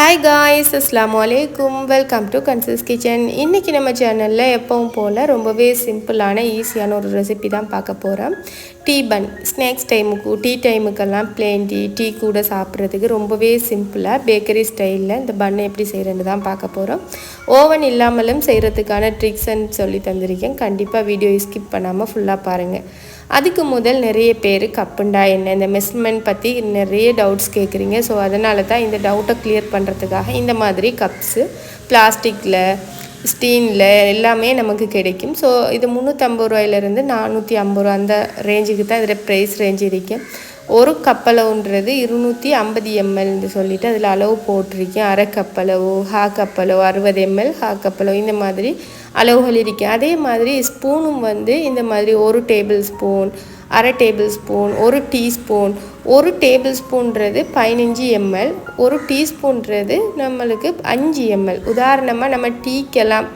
Hi guys அஸ்லாம் வலைக்கும் welcome to guns kitchen இன்றைக்கி நம்ம சேனலில் எப்பவும் போல் ரொம்பவே சிம்பிளான ஈஸியான ஒரு ரெசிபி தான் பார்க்க போகிறோம் டீ பன் ஸ்நாக்ஸ் டைமுக்கு டீ டைமுக்கெல்லாம் பிளேன் டீ டீ கூட சாப்பிட்றதுக்கு ரொம்பவே சிம்பிளாக பேக்கரி ஸ்டைலில் இந்த பன்னை எப்படி செய்கிறேன்னு தான் பார்க்க போகிறோம் ஓவன் இல்லாமலும் செய்கிறதுக்கான ட்ரிக்ஸ்ன்னு சொல்லி தந்திருக்கேன். கண்டிப்பாக வீடியோ ஸ்கிப் பண்ணாமல் ஃபுல்லாக பாருங்கள் அதுக்கு முதல் நிறைய பேர் கப்புண்டா என்ன இந்த மெஷர்மெண்ட் பற்றி நிறைய டவுட்ஸ் கேட்குறீங்க ஸோ அதனால தான் இந்த டவுட்டை கிளியர் பண்ணுறதுக்காக இந்த மாதிரி கப்ஸு பிளாஸ்டிக்கில் ஸ்டீனில் எல்லாமே நமக்கு கிடைக்கும். ஸோ இது முந்நூற்றம்பது ரூபாயிலேருந்து நானூற்றி ஐம்பது ரூபா அந்த ரேஞ்சுக்கு தான் இதில் ப்ரைஸ் ரேஞ்ச் இருக்கும் ஒரு கப்பளவுன்றது இருநூற்றி ஐம்பது எம்எல்னு சொல்லிட்டு அதில் அளவு போட்டிருக்கேன். அரை கப்பளவு ஹா கப்பளவு அறுபது எம்எல் ஹா கப்பளவு இந்த மாதிரி அளவுகள் இருக்கு. அதே மாதிரி ஸ்பூனும் வந்து இந்த மாதிரி ஒரு டேபிள் ஸ்பூன் அரை டேபிள் ஸ்பூன் ஒரு டீஸ்பூன். ஒரு டேபிள் ஸ்பூன்றது பதினஞ்சு எம்எல். ஒரு டீஸ்பூன்றது நம்மளுக்கு அஞ்சு எம்எல். உதாரணமாக நம்ம டீக்கெல்லாம்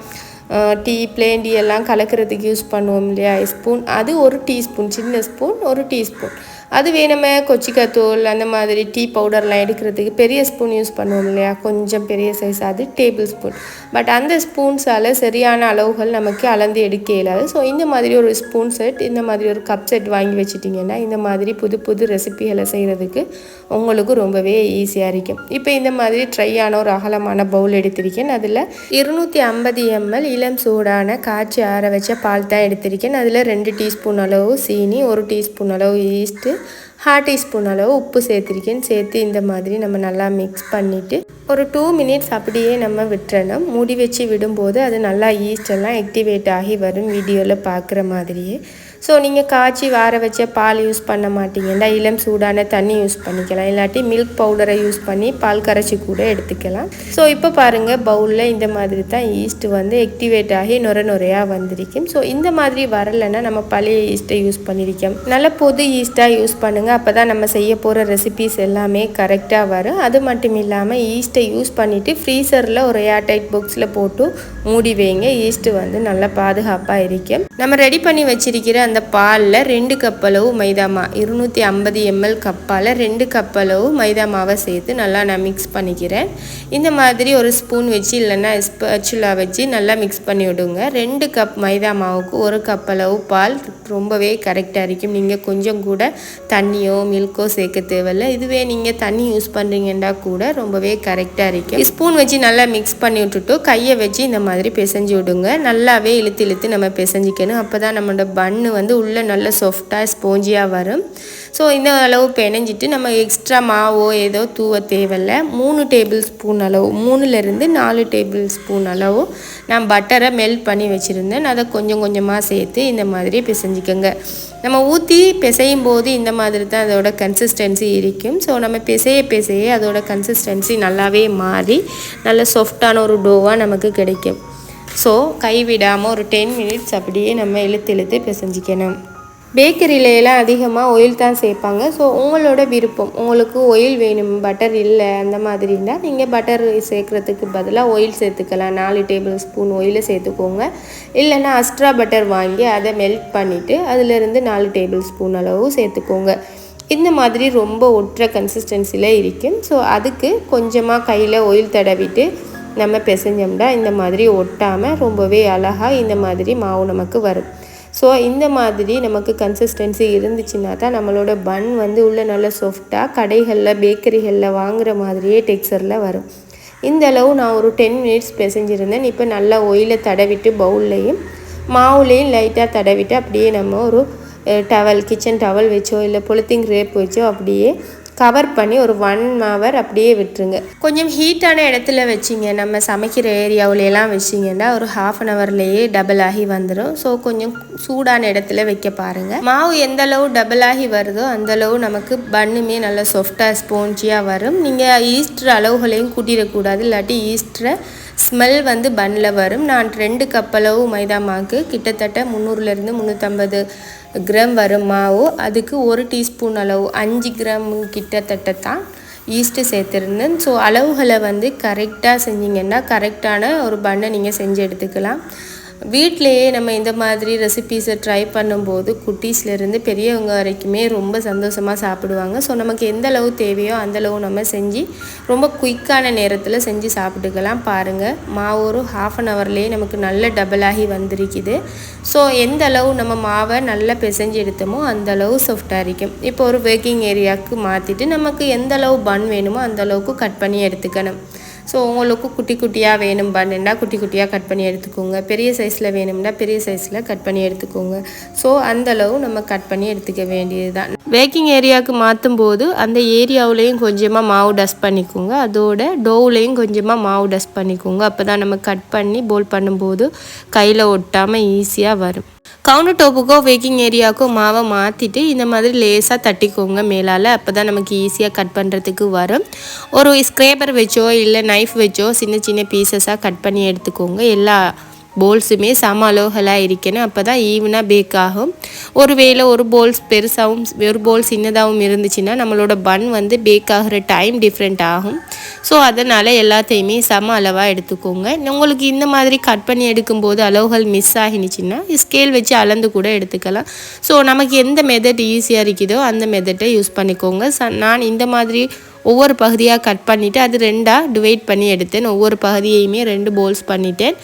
டீ பிளேன் டீ எல்லாம் கலக்கிறதுக்கு யூஸ் பண்ணுவோம் இல்லையா? ஸ்பூன் அது ஒரு டீஸ்பூன். சின்ன ஸ்பூன் ஒரு டீஸ்பூன். அதுவே நம்ம கொச்சிக்காத்தூள் அந்த மாதிரி டீ பவுடர்லாம் எடுக்கிறதுக்கு பெரிய ஸ்பூன் யூஸ் பண்ணுவோம் இல்லையா? கொஞ்சம் பெரிய சைஸ் அது டேபிள் ஸ்பூன் பட் அந்த ஸ்பூன்ஸால் சரியான அளவுகள் நமக்கு அளந்து எடுக்க இயலாது ஸோ இந்த மாதிரி ஒரு ஸ்பூன் செட் இந்த மாதிரி ஒரு கப் செட் வாங்கி வச்சுட்டிங்கன்னா இந்த மாதிரி புது புது ரெசிபிகளை செய்கிறதுக்கு உங்களுக்கு ரொம்பவே ஈஸியாக இருக்கும். இப்போ இந்த மாதிரி ட்ரையான ஒரு அகலமான பவுல் எடுத்திருக்கேன். அதில் இருநூற்றி ஐம்பது எம்எல் இளம் சூடான காய்ச்சி ஆற வச்ச பால் தான் எடுத்திருக்கேன். அதில் ரெண்டு டீஸ்பூன் அளவு சீனி ஒரு டீஸ்பூன் அளவு ஈஸ்ட்டு ஹாஃப் டீஸ்பூன் அளவு உப்பு சேர்த்துருக்கேன். சேர்த்து இந்த மாதிரி நம்ம நல்லா மிக்ஸ் பண்ணிவிட்டு ஒரு டூ மினிட்ஸ் அப்படியே நம்ம விட்டுறணும். மூடி வச்சு விடும்போது அது நல்லா ஈஸ்டெல்லாம் ஆக்டிவேட் ஆகி வரும். வீடியோவில் பார்க்குற மாதிரியே. ஸோ நீங்கள் காய்ச்சி வார வச்ச பால் யூஸ் பண்ண மாட்டீங்கன்னா இளம் சூடான தண்ணி யூஸ் பண்ணிக்கலாம். இல்லாட்டி மில்க் பவுடரை யூஸ் பண்ணி பால் கரைச்சி கூட எடுத்துக்கலாம். ஸோ இப்போ பாருங்கள் பவுலில் இந்த மாதிரி தான் ஈஸ்ட் வந்து ஆக்டிவேட் ஆகி நுர நுரையாக வந்திருக்கும். ஸோ இந்த மாதிரி வரலைன்னா நம்ம பழைய ஈஸ்ட்டை யூஸ் பண்ணியிருக்கோம் நல்ல பொது ஈஸ்ட்டாக யூஸ் பண்ணுங்கள் அப்போ தான் நம்ம செய்ய போகிற ரெசிபீஸ் எல்லாமே கரெக்டாக வரும். அது மட்டும் இல்லாமல் ஈஸ்ட்டை யூஸ் பண்ணிவிட்டு ஃப்ரீசரில் ஒரு ஏர்டைட் பாக்ஸில் போட்டு மூடி வைங்க. ஈஸ்ட்டு வந்து நல்லா பாதுகாப்பாக இருக்கும். நம்ம ரெடி பண்ணி வச்சிருக்கிற அந்த பாலில் ரெண்டு கப் அளவு மைதா மா இருநூற்றி ஐம்பது எம்எல் கப்பால் ரெண்டு கப் அளவு மைதா மாவை சேர்த்து நல்லா நான் மிக்ஸ் பண்ணிக்கிறேன். இந்த மாதிரி ஒரு ஸ்பூன் வச்சு இல்லைன்னா ஸ்பச்சுலா வச்சு நல்லா மிக்ஸ் பண்ணி விடுங்க. ரெண்டு கப் மைதா மாவுக்கு ஒரு கப் அளவு பால் ரொம்பவே கரெக்டாக இருக்கும். நீங்கள் கொஞ்சம் கூட தண்ணியோ மில்கோ சேர்க்க தேவையில்ல. இதுவே நீங்கள் தண்ணி யூஸ் பண்ணுறீங்கன்னா கூட ரொம்பவே கரெக்டாக இருக்கும். ஸ்பூன் வச்சு நல்லா மிக்ஸ் பண்ணி விட்டுட்டு கையை வச்சு இந்த மாதிரி பிசைஞ்சு விடுங்க. நல்லாவே இழுத்து இழுத்து நம்ம பிசைஞ்சிக்கணும். அப்போ தான் நம்மளோட பன்னு வந்து வந்து உள்ளே நல்ல சாஃப்டாக ஸ்போஞ்சியாக வரும். ஸோ இந்த அளவு பிணைஞ்சிட்டு நம்ம எக்ஸ்ட்ரா மாவோ ஏதோ தூவ தேவையில்லை. மூணு டேபிள் ஸ்பூன் அளவு மூணுலேருந்து நாலு டேபிள் ஸ்பூன் அளவு நான் பட்டரை மெல்ட் பண்ணி வச்சுருந்தேன். அதை கொஞ்சம் கொஞ்சமாக சேர்த்து இந்த மாதிரி பிசைஞ்சிக்கோங்க. நம்ம ஊற்றி பிசையும் போது இந்த மாதிரி தான் அதோட கன்சிஸ்டன்சி இருக்கும். ஸோ நம்ம பிசைய பிசைய அதோட கன்சிஸ்டன்சி நல்லாவே மாறி நல்ல சாஃப்டான ஒரு டோவாக நமக்கு கிடைக்கும். ஸோ கைவிடாமல் ஒரு டென் மினிட்ஸ் அப்படியே நம்ம இழுத்து இழுத்து பிசைஞ்சிக்கணும். பேக்கரியிலலாம் அதிகமாக ஒயில் தான் சேர்ப்பாங்க. ஸோ உங்களோட விருப்பம் உங்களுக்கு ஒயில் வேணும் பட்டர் இல்லை அந்த மாதிரி இருந்தால் நீங்கள் பட்டர் சேர்க்குறதுக்கு பதிலாக ஒயில் சேர்த்துக்கலாம். நாலு டேபிள் ஸ்பூன் ஒயிலை சேர்த்துக்கோங்க. இல்லைன்னா அஸ்ட்ரா பட்டர் வாங்கி அதை மெல்ட் பண்ணிவிட்டு அதிலிருந்து நாலு டேபிள் ஸ்பூன் அளவு சேர்த்துக்கோங்க. இந்த மாதிரி ரொம்ப ஒற்ற கன்சிஸ்டன்சியில் இருக்கும் ஸோ அதுக்கு கொஞ்சமாக கையில் ஒயில் தடவிட்டு நம்ம பிசைஞ்சோம்னா இந்த மாதிரி ஒட்டாமல் ரொம்பவே அழகாக இந்த மாதிரி மாவு நமக்கு வரும். ஸோ இந்த மாதிரி நமக்கு கன்சிஸ்டன்சி இருந்துச்சுன்னா தான் நம்மளோட பன் வந்து உள்ளே நல்ல சாஃப்டாக கடைகளில் பேக்கரிகளில் வாங்குகிற மாதிரியே டெக்ஸ்சரில் வரும். இந்த அளவு நான் ஒரு டென் மினிட்ஸ் பிசைஞ்சிருந்தேன். இப்போ நல்லா ஒயிலை தடவிட்டு பவுல்லையும் மாவுலேயும் லைட்டாக தடவிட்டு அப்படியே நம்ம ஒரு டவல் கிச்சன் டவல் வச்சோ இல்லை பொலித்தீன் ரேப் வச்சோ அப்படியே கவர் பண்ணி ஒரு ஒன் ஹவர் அப்படியே விட்டுருங்க. கொஞ்சம் ஹீட்டான இடத்துல வச்சிங்க. நம்ம சமைக்கிற ஏரியாவிலலாம் வச்சிங்கன்னா ஒரு ஹாஃப் அன் ஹவர்லேயே டபுள் ஆகி வந்துடும் ஸோ கொஞ்சம் சூடான இடத்துல வைக்க பாருங்கள் மாவு எந்த அளவு டபுள் ஆகி வருதோ அந்தளவு நமக்கு பண்ணுமே நல்லா சாஃப்டாக ஸ்போஞ்சியாக வரும். நீங்கள் ஈஸ்டர் அளவுகளையும் கூட்டிடக்கூடாது. இல்லாட்டி ஈஸ்டரை ஸ்மெல் வந்து பன்னில் வரும். நான் ரெண்டு கப் அளவு மைதா மாவுக்கு கிட்டத்தட்ட முந்நூறுலேருந்து முந்நூற்றம்பது கிராம் வரும் மாவு அதுக்கு ஒரு டீஸ்பூன் அளவு அஞ்சு கிராம் கிட்டத்தட்ட தான் ஈஸ்ட்டு சேர்த்துருந்தேன். ஸோ அளவுகளை வந்து கரெக்டாக செஞ்சிங்கன்னா கரெக்டான ஒரு பண்ணை நீங்கள் செஞ்சு எடுத்துக்கலாம். வீட்டிலையே நம்ம இந்த மாதிரி ரெசிபீஸை ட்ரை பண்ணும்போது குட்டீஸ்லேருந்து பெரியவங்க வரைக்குமே ரொம்ப சந்தோஷமாக சாப்பிடுவாங்க. ஸோ நமக்கு எந்த அளவு தேவையோ அந்தளவு நம்ம செஞ்சு ரொம்ப குயிக்கான நேரத்தில் செஞ்சு சாப்பிட்டுக்கலாம் பாருங்கள் மாவு ஒரு ஹாஃப் அன் ஹவர்லேயே நமக்கு நல்ல டபுளாகி வந்திருக்குது. ஸோ எந்த அளவு நம்ம மாவை நல்லா பிசைஞ்சு எடுத்தோமோ அந்த அளவு சாஃப்டாக இருக்கும். இப்போ ஒரு பேக்கிங் ஏரியாவுக்கு மாற்றிட்டு நமக்கு எந்த அளவு பன் வேணுமோ அந்த அளவுக்கு கட் பண்ணி எடுத்துக்கணும். ஸோ உங்களுக்கு குட்டி குட்டியாக வேணும் பண்ணுன்னா குட்டி குட்டியாக கட் பண்ணி எடுத்துக்கோங்க. பெரிய சைஸில் வேணும்னா பெரிய சைஸில் கட் பண்ணி எடுத்துக்கோங்க. ஸோ அந்தளவு நம்ம கட் பண்ணி எடுத்துக்க வேண்டியது தான் பேக்கிங் ஏரியாவுக்கு மாற்றும் போது அந்த ஏரியாவுலேயும் கொஞ்சமாக மாவு டஸ்ட் பண்ணிக்கோங்க. அதோட டோவ்லேயும் கொஞ்சமாக மாவு டஸ்ட் பண்ணிக்கோங்க. அப்போ தான் நம்ம கட் பண்ணி போல் பண்ணும்போது கையில் ஒட்டாமல் ஈஸியாக வரும். கவுண்டர் டாப்புக்கோ பேக்கிங் ஏரியாவுக்கோ மாவை மாற்றிட்டு இந்த மாதிரி லேசாக தட்டிக்கோங்க மேலால். அப்போ தான் நமக்கு ஈஸியாக கட் பண்ணுறதுக்கு வரும். ஒரு ஸ்க்ரேப்பர் வச்சோ இல்லை நைஃப் வச்சோ சின்ன சின்ன பீசஸாக கட் பண்ணி எடுத்துக்கோங்க. எல்லா போல்ஸுமே சம அலோகலாக இருக்கணும் அப்போ தான் ஈவனாக பேக் ஆகும். ஒருவேளை ஒரு போல்ஸ் பெருசாகவும் ஒரு போல் சின்னதாகவும் இருந்துச்சுன்னா நம்மளோட பன் வந்து பேக் ஆகிற டைம் டிஃப்ரெண்ட் ஆகும். ஸோ அதனால் எல்லாத்தையுமே சம அளவாக எடுத்துக்கோங்க. உங்களுக்கு இந்த மாதிரி கட் பண்ணி எடுக்கும்போது அளவுகள் மிஸ் ஆகினுச்சின்னா ஸ்கேல் வச்சு அளந்து கூட எடுத்துக்கலாம். ஸோ நமக்கு எந்த மெத்தட் ஈஸியாக இருக்குதோ அந்த மெத்தட்டை யூஸ் பண்ணிக்கோங்க. ச நான் இந்த மாதிரி ஒவ்வொரு பகுதியாக கட் பண்ணிவிட்டு அது ரெண்டாக டிவைட் பண்ணி எடுத்தேன். ஒவ்வொரு பகுதியையுமே ரெண்டு போல்ஸ் பண்ணிட்டேன்.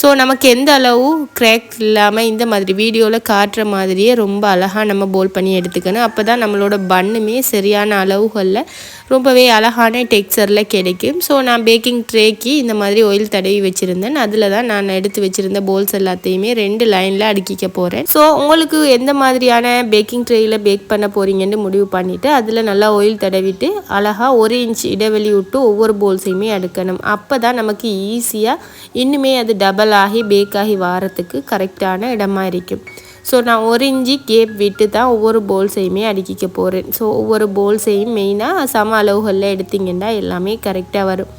ஸோ நமக்கு எந்த அளவு கிராக் இல்லாமல் இந்த மாதிரி வீடியோவில் காட்டுற மாதிரியே ரொம்ப அழகாக நம்ம போல் பண்ணி எடுத்துக்கணும். அப்போ தான் நம்மளோட பண்ணுமே சரியான அளவுகளில் ரொம்பவே அழகான டெக்ஸ்சரில் கிடைக்கும். ஸோ நான் பேக்கிங் ட்ரேக்கு இந்த மாதிரி ஆயில் தடவி வச்சுருந்தேன். அதில் தான் நான் எடுத்து வச்சுருந்த போல்ஸ் எல்லாத்தையுமே ரெண்டு லைனில் அடுக்கிக்க போகிறேன் ஸோ உங்களுக்கு எந்த மாதிரியான பேக்கிங் ட்ரேயில் பேக் பண்ண போகிறீங்கன்னு முடிவு பண்ணிவிட்டு அதில் நல்லா ஆயில் தடவிட்டு அழகாக ஒரு இன்ச் இடைவெளி விட்டு ஒவ்வொரு போல்ஸையுமே அடுக்கணும். அப்போ தான் நமக்கு ஈஸியாக இன்னுமே அது டபுள் ஆகி பேக் ஆகி வாரத்துக்கு கரெக்டான இடமா இருக்கும். ஸோ நான் ஒரு இஞ்சி கேப் விட்டு தான் ஒவ்வொரு போல்ஸையுமே அடுக்கிக்க போகிறேன் ஸோ ஒவ்வொரு போல்ஸையும் மெயினாக சம அளவுகளில் எடுத்திங்கன்னா எல்லாமே கரெக்டாக வரும்.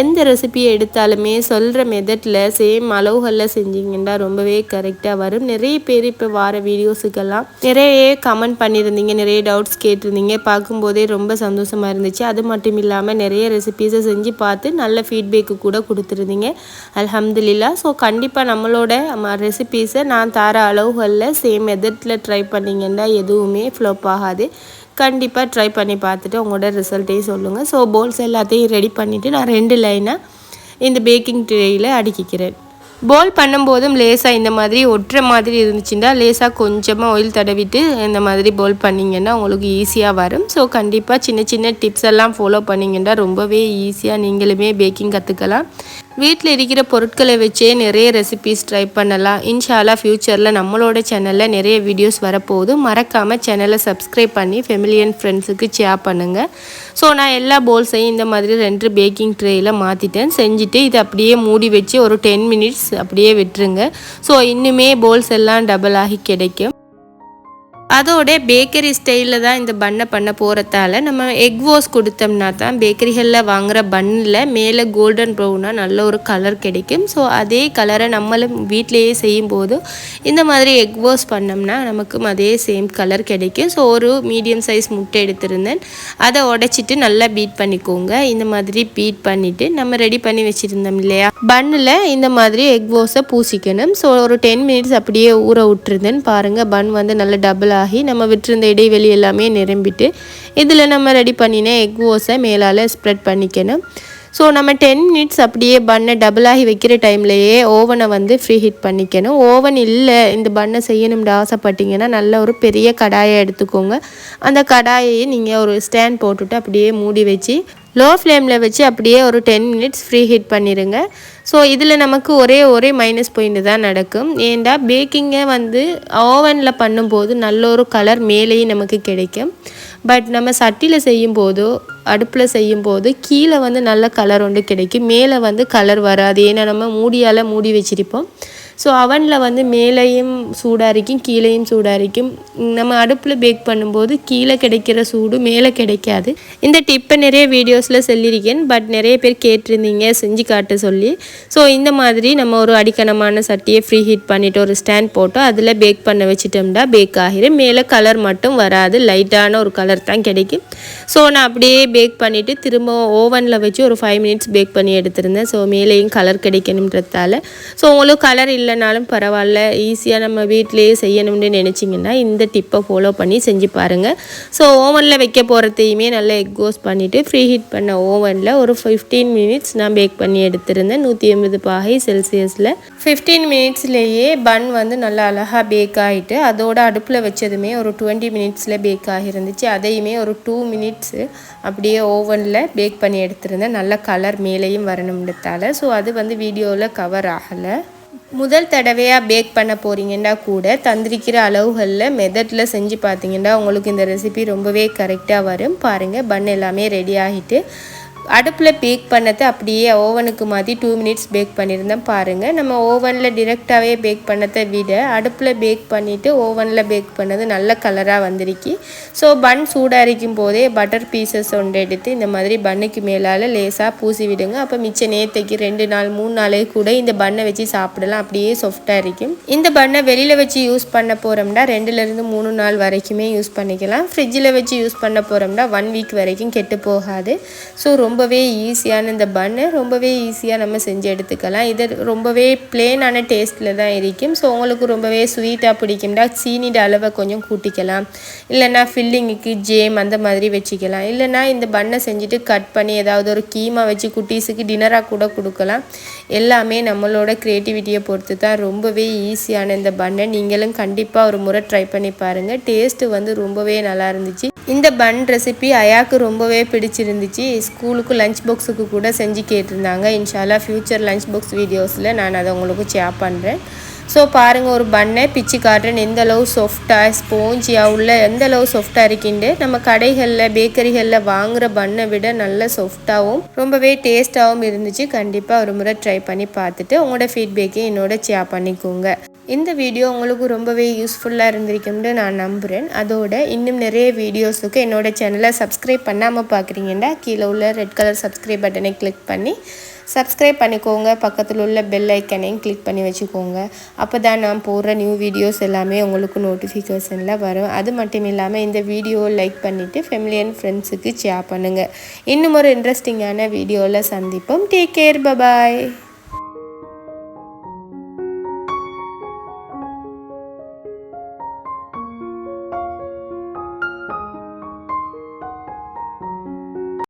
எந்த ரெசிபியை எடுத்தாலுமே சொல்கிற மெதட்டில் சேம் அளவுகளில் செஞ்சிங்கன்னா ரொம்பவே கரெக்டாக வரும். நிறைய பேர் இப்போ வார வீடியோஸுக்கெல்லாம் நிறைய கமெண்ட் பண்ணியிருந்தீங்க நிறைய டவுட்ஸ் கேட்டிருந்தீங்க. பார்க்கும்போதே ரொம்ப சந்தோஷமாக இருந்துச்சு. அது மட்டும் இல்லாமல் நிறைய ரெசிபீஸை செஞ்சு பார்த்து நல்ல ஃபீட்பேக்கு கூட கொடுத்துருந்தீங்க. அலமதுல்லா ஸோ கண்டிப்பாக நம்மளோட ரெசிபீஸை நான் தர அளவுகளில் சேம் மெதட்டில் ட்ரை பண்ணிங்கன்னா எதுவுமே ஃப்ளோப் ஆகாது. கண்டிப்பாக ட்ரை பண்ணி பார்த்துட்டு உங்களோட ரிசல்ட்டையும் சொல்லுங்கள் ஸோ போல்ஸ் எல்லாத்தையும் ரெடி பண்ணிவிட்டு நான் ரெண்டு லைனாக இந்த பேக்கிங் ட்ரேயில் அடுக்கிக்கிறேன். போல் பண்ணும்போதும் லேசாக இந்த மாதிரி ஒட்டுற மாதிரி இருந்துச்சுன்னா லேசாக கொஞ்சமாக ஆயில் தடவிட்டு இந்த மாதிரி போல் பண்ணிங்கன்னா உங்களுக்கு ஈஸியாக வரும். ஸோ கண்டிப்பாக சின்ன சின்ன டிப்ஸ் எல்லாம் ஃபாலோ பண்ணிங்கன்னா ரொம்பவே ஈஸியாக நீங்களுமே பேக்கிங் கற்றுக்கலாம் வீட்டில் இருக்கிற பொருட்களை வச்சே நிறைய ரெசிபீஸ் ட்ரை பண்ணலாம். இன்ஷாலா ஃப்யூச்சரில் நம்மளோட சேனலில் நிறைய வீடியோஸ் வரப்போகுது. மறக்காமல் சேனலை சப்ஸ்கிரைப் பண்ணி ஃபெமிலியன் ஃப்ரெண்ட்ஸுக்கு ஷேர் பண்ணுங்கள் ஸோ நான் எல்லா போல்ஸையும் இந்த மாதிரி ரெண்டு பேக்கிங் ட்ரேயில் மாற்றிட்டேன் செஞ்சுட்டு இதை அப்படியே மூடி வச்சு ஒரு டென் மினிட்ஸ் அப்படியே விட்டுருங்க. ஸோ இன்னுமே போல்ஸ் எல்லாம் டபுள் ஆகி கிடைக்கும். அதோட பேக்கரி ஸ்டைலில் தான் இந்த பண்ணை பண்ண போகிறதால நம்ம எக் வாஷ் கொடுத்தோம்னா தான் பேக்கரிகளில் வாங்குகிற பண்ணில் மேலே கோல்டன் ப்ரௌனாக நல்ல ஒரு கலர் கிடைக்கும். ஸோ அதே கலரை நம்மளும் வீட்டிலையே செய்யும்போது இந்த மாதிரி எக் வாஷ் பண்ணோம்னா நமக்கும் அதே சேம் கலர் கிடைக்கும். ஸோ ஒரு மீடியம் சைஸ் முட்டை எடுத்திருந்தேன். அதை உடைச்சிட்டு நல்லா பீட் பண்ணிக்கோங்க. இந்த மாதிரி பீட் பண்ணிவிட்டு நம்ம ரெடி பண்ணி வச்சுருந்தோம் இல்லையா? பண்ணில் இந்த மாதிரி எக் வாஷை பூசிக்கணும். ஸோ ஒரு டென் மினிட்ஸ் அப்படியே ஊற விட்டுருந்தேன். பாருங்கள் பன் வந்து நல்ல டபுள் ஆகி நம்ம விட்டுருந்த இடைவெளி எல்லாமே நிரம்பிட்டு இதில் நம்ம ரெடி பண்ணின எக் ஓஸை மேலால் ஸ்ப்ரெட் பண்ணிக்கணும். ஸோ நம்ம டென் மினிட்ஸ் அப்படியே பண்ணை டபுளாகி வைக்கிற டைம்லையே ஓவனை வந்து ஃப்ரீ ஹீட் பண்ணிக்கணும். ஓவன் இல்லை இந்த பண்ணை செய்யணும்னு ஆசைப்பட்டீங்கன்னா நல்ல ஒரு பெரிய கடாயை எடுத்துக்கோங்க. அந்த கடாயை நீங்கள் ஒரு ஸ்டாண்ட் போட்டுட்டு அப்படியே மூடி வச்சு லோ ஃப்ளேமில் வச்சு அப்படியே ஒரு டென் மினிட்ஸ் ஃப்ரீ ஹீட் பண்ணிடுங்க ஸோ இதில் நமக்கு ஒரே ஒரே மைனஸ் பாயிண்ட் தான் நடக்கும். ஏண்டா பேக்கிங்கை வந்து ஓவனில் பண்ணும்போது நல்ல ஒரு கலர் மேலேயும் நமக்கு கிடைக்கும். பட் நம்ம சட்டியில் செய்யும்போதோ அடுப்பில் செய்யும்போது கீழே வந்து நல்ல கலர் ஒன்று கிடைக்கும். மேலே வந்து கலர் வராது. ஏன்னா நம்ம மூடியால் மூடி வச்சிருப்போம். ஸோ அவனில் வந்து மேலேயும் சூடாக இருக்கும் கீழேயும் சூடாக இருக்கும் நம்ம அடுப்பில் பேக் பண்ணும்போது கீழே கிடைக்கிற சூடு மேலே கிடைக்காது. இந்த டிப்பை நிறைய வீடியோஸில் சொல்லியிருக்கேன். பட் நிறைய பேர் கேட்டிருந்தீங்க செஞ்சு காட்ட சொல்லி. ஸோ இந்த மாதிரி நம்ம ஒரு அடிக்கணமான சட்டியை ஃப்ரீ ஹீட் பண்ணிவிட்டு ஒரு ஸ்டாண்ட் போட்டு அதில் பேக் பண்ண வச்சுட்டோம்னா பேக் ஆகிரும். மேலே கலர் மட்டும் வராது. லைட்டான ஒரு கலர் தான் கிடைக்கும். ஸோ நான் அப்படியே பேக் பண்ணிவிட்டு திரும்ப ஓவனில் வச்சு ஒரு ஃபைவ் மினிட்ஸ் பேக் பண்ணி எடுத்திருந்தேன். ஸோ மேலேயும் கலர் கிடைக்கணுன்றதால ஸோ உங்களுக்கு கலர் இல்லை இல்லைனாலும் பரவாயில்ல. ஈஸியாக நம்ம வீட்டிலேயே செய்யணும்னு நினச்சிங்கன்னா இந்த டிப்பை ஃபாலோ பண்ணி செஞ்சு பாருங்கள் ஸோ ஓவனில் வைக்க போகிறதையுமே நல்லா எக் கோஸ் பண்ணிவிட்டு ஃப்ரீ ஹீட் பண்ண ஓவனில் ஒரு ஃபிஃப்டீன் மினிட்ஸ் நான் பேக் பண்ணி எடுத்திருந்தேன். நூற்றி எண்பது பாகை செல்சியஸில் ஃபிஃப்டீன் மினிட்ஸ்லேயே பன் வந்து நல்லா அழகாக பேக் ஆகிட்டு அதோட அடுப்பில் வச்சதுமே ஒரு டுவெண்ட்டி மினிட்ஸில் பேக் ஆகிருந்துச்சு. அதையுமே ஒரு டூ மினிட்ஸு அப்படியே ஓவனில் பேக் பண்ணி எடுத்திருந்தேன். நல்ல கலர் மேலேயும் வரணும்ன்றதால. ஸோ அது வந்து வீடியோவில் கவர் ஆகலை. முதல் தடவையாக பேக் பண்ண போகிறீங்கன்னா கூட தந்திருக்கிற அளவுகளில் மெதட்டில் செஞ்சு பார்த்தீங்கன்னா உங்களுக்கு இந்த ரெசிபி ரொம்பவே கரெக்டாக வரும். பாருங்கள் பன் எல்லாமே ரெடி ஆகிட்டு அடுப்பில் பேக் பண்ணதை அப்படியே ஓவனுக்கு மாற்றி டூ மினிட்ஸ் பேக் பண்ணியிருந்தேன் பாருங்கள் நம்ம ஓவனில் டிரெக்டாகவே பேக் பண்ணதை விட அடுப்பில் பேக் பண்ணிவிட்டு ஓவனில் பேக் பண்ணது நல்ல கலராக வந்திருக்கு. ஸோ பன் சூடாக இருக்கும் போதே பட்டர் பீசஸ் ஒன்று எடுத்து இந்த மாதிரி பன்னுக்கு மேலால் லேசாக பூசி விடுங்க. அப்போ மிச்ச நேத்தைக்கு ரெண்டு நாள் மூணு நாளே கூட இந்த பண்ணை வச்சு சாப்பிடலாம். அப்படியே சாஃப்டாக இருக்கும். இந்த பண்ணை வெளியில் வச்சு யூஸ் பண்ண போகிறோம்னா ரெண்டுலேருந்து மூணு நாள் வரைக்குமே யூஸ் பண்ணிக்கலாம். ஃப்ரிட்ஜில் வச்சு யூஸ் பண்ண போகிறோம்னா ஒன் வீக் வரைக்கும் கெட்டு போகாது. ஸோ ரொம்பவே ஈஸியான இந்த பன்னு ரொம்பவே ஈஸியாக நம்ம செஞ்சு எடுத்துக்கலாம். இது ரொம்பவே பிளேனான டேஸ்ட்டில் தான் இருக்கும். ஸோ உங்களுக்கு ரொம்பவே ஸ்வீட்டாக பிடிக்கும்டா சீனியோட அளவை கொஞ்சம் கூட்டிக்கலாம். இல்லைன்னா ஃபில்லிங்குக்கு ஜேம் அந்த மாதிரி வச்சுக்கலாம். இல்லைன்னா இந்த பண்ணை செஞ்சுட்டு கட் பண்ணி ஏதாவது ஒரு கீமா வச்சு குட்டீஸுக்கு டின்னராக கூட கொடுக்கலாம். எல்லாமே நம்மளோட க்ரியேட்டிவிட்டியை பொறுத்து தான் ரொம்பவே ஈஸியான இந்த பண்ணை நீங்களும் கண்டிப்பாக ஒரு முறை ட்ரை பண்ணி பாருங்கள் டேஸ்ட்டு வந்து ரொம்பவே நல்லா இருந்துச்சு. இந்த பன் ரெசிபி அயாக்கு ரொம்பவே பிடிச்சிருந்துச்சு. ஸ்கூலுக்கு லஞ்ச் பாக்ஸுக்கு கூட செஞ்சு கேட்டிருந்தாங்க. இன்ஷால்லா ஃப்யூச்சர் லஞ்ச் பாக்ஸ் வீடியோஸில் நான் அதை உங்களுக்கு ஷேர் பண்ணுறேன் ஸோ பாருங்கள் ஒரு பண்ணை பிச்சு காட்டுறேன். எந்த அளவு சாஃப்டாக ஸ்போஞ்சியாக உள்ள எந்த அளவு சாஃப்டாக இருக்கிண்டு நம்ம கடைகளில் பேக்கரிகளில் வாங்குகிற பண்ணை விட நல்ல சாஃப்டாகவும் ரொம்பவே டேஸ்ட்டாகவும் இருந்துச்சு. கண்டிப்பாக ஒரு முறை ட்ரை பண்ணி பார்த்துட்டு உங்களோட ஃபீட்பேக்கை என்னோட ஷேர் பண்ணிக்கோங்க. இந்த வீடியோ உங்களுக்கு ரொம்பவே யூஸ்ஃபுல்லாக இருந்திருக்கும்னு நான் நம்புகிறேன் அதோட இன்னும் நிறைய வீடியோஸுக்கு என்னோடய சேனலை சப்ஸ்கிரைப் பண்ணாமல் பார்க்குறீங்கன்னா கீழே உள்ள ரெட் கலர் சப்ஸ்கிரைப் பட்டனை கிளிக் பண்ணி சப்ஸ்கிரைப் பண்ணிக்கோங்க. பக்கத்தில் உள்ள பெல் ஐக்கனையும் கிளிக் பண்ணி வச்சுக்கோங்க. அப்போ தான் நான் போடுற நியூ வீடியோஸ் எல்லாமே உங்களுக்கு நோட்டிஃபிகேஷனில் வரும். அது மட்டும் இல்லாமல் இந்த வீடியோ லைக் பண்ணிவிட்டு ஃபேமிலி அண்ட் ஃப்ரெண்ட்ஸுக்கு ஷேர் பண்ணுங்கள் இன்னும் ஒரு இன்ட்ரெஸ்டிங்கான வீடியோவில் சந்திப்போம். Take care bye bye